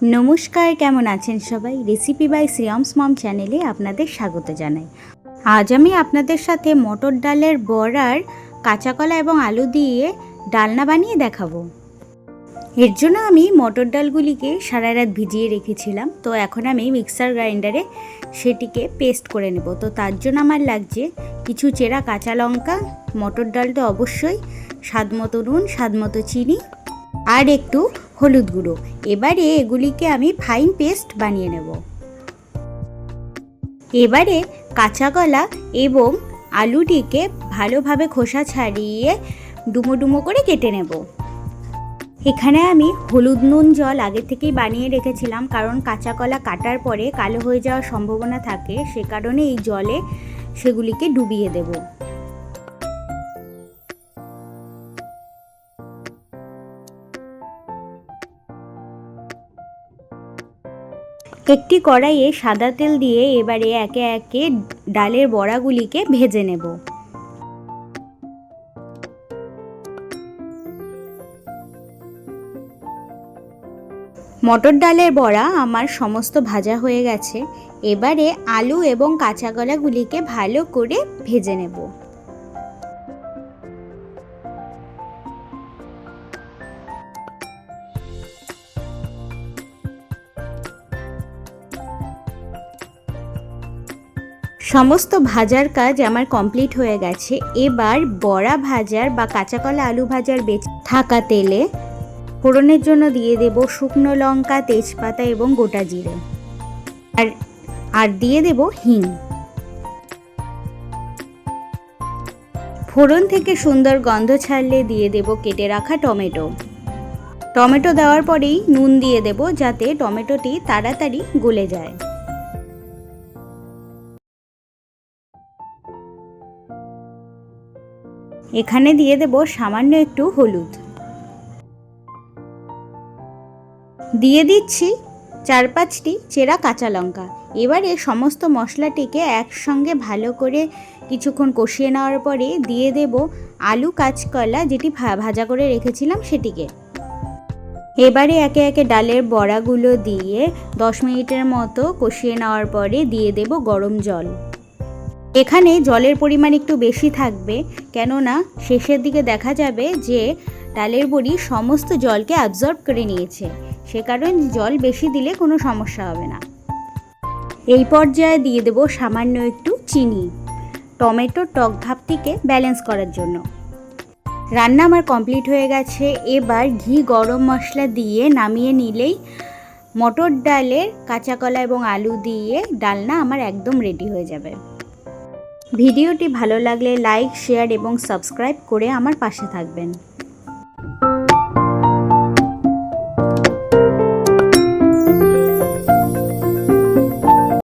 নমস্কার, কেমন আছেন সবাই? রেসিপি বাই শ্রিয়মস মম চ্যানেলে আপনাদের স্বাগত জানাই। আজ আমি আপনাদের সাথে মটর ডালের বড়ার কাঁচাকলা এবং আলু দিয়ে ডালনা বানিয়ে দেখাবো। এর জন্য আমি মটর ডালগুলিকে সারা রাত ভিজিয়ে রেখেছিলাম। তো এখন আমি মিক্সার গ্রাইন্ডারে সেটিকে পেস্ট করে নেব। তো তার জন্য আমার লাগছে কিছু চেরা কাঁচা লঙ্কা, মটর ডাল তো অবশ্যই স্বাদ মতো নুন, স্বাদ মতো চিনি আর একটু হলুদ গুঁড়ো। এবারে এগুলিকে আমি ফাইন পেস্ট বানিয়ে নেব। এবারে কাঁচা কলা এবং আলুটিকে ভালোভাবে খোসা ছাড়িয়ে ডুমো ডুমো করে কেটে নেব। এখানে আমি হলুদ নুন জল আগে থেকেই বানিয়ে রেখেছিলাম, কারণ কাঁচা কলা কাটার পরে কালো হয়ে যাওয়ার সম্ভাবনা থাকে, সে কারণে এই জলে সেগুলিকে ডুবিয়ে দেবো। একটি কড়াইয়ে সাদা তেল দিয়ে এবারে একে একে ডালের বড়াগুলিকে ভেজে নেব। মটর ডালের বড়া আমার সমস্ত ভাজা হয়ে গেছে। এবারে আলু এবং কাঁচা কলাগুলিকে ভালো করে ভেজে নেব। সমস্ত ভাজার কাজ আমার কমপ্লিট হয়ে গেছে। এবার বড়া ভাজার বা কাঁচা কলা আলু ভাজার বেঁচে থাকা তেলে ফোড়নের জন্য দিয়ে দেব শুকনো লঙ্কা, তেজপাতা এবং গোটা জিরে। আর আর দিয়ে দেব হিং। ফোড়ন থেকে সুন্দর গন্ধ ছাড়লে দিয়ে দেব কেটে রাখা টমেটো। টমেটো দেওয়ার পরেই নুন দিয়ে দেব যাতে টমেটোটি তাড়াতাড়ি গলে যায়। এখানে দিয়ে দেব সামান্য একটু হলুদ। দিয়ে দিচ্ছি চার পাঁচটি চেরা কাঁচা লঙ্কা। এবারে সমস্ত মশলাটিকে একসঙ্গে ভালো করে কিছুক্ষণ কষিয়ে নেওয়ার পরে দিয়ে দেব আলু কাঁচকলা যেটি ভাজা করে রেখেছিলাম সেটিকে। এবারে একে একে ডালের বড়াগুলো দিয়ে দশ মিনিটের মতো কষিয়ে নেওয়ার পরে দিয়ে দেব গরম জল। এখানে জলের পরিমাণ একটু বেশি থাকবে, কেননা শেষের দিকে দেখা যাবে যে ডালের বড়ি সমস্ত জলকে অ্যাবজর্ব করে নিয়েছে। সে কারণে জল বেশি দিলে কোনো সমস্যা হবে না। এই পর্যায়ে দিয়ে দেব সামান্য একটু চিনি টমেটো টক ভাবটিকে ব্যালেন্স করার জন্য। রান্না আমার কমপ্লিট হয়ে গেছে, এবার ঘি গরম মশলা দিয়ে নামিয়ে নিলেই মটর ডালের কাঁচা কলা এবং আলু দিয়ে ডালনা আমার একদম রেডি হয়ে যাবে। ভিডিওটি ভালো লাগলে লাইক শেয়ার এবং সাবস্ক্রাইব করে আমার পাশে থাকবেন।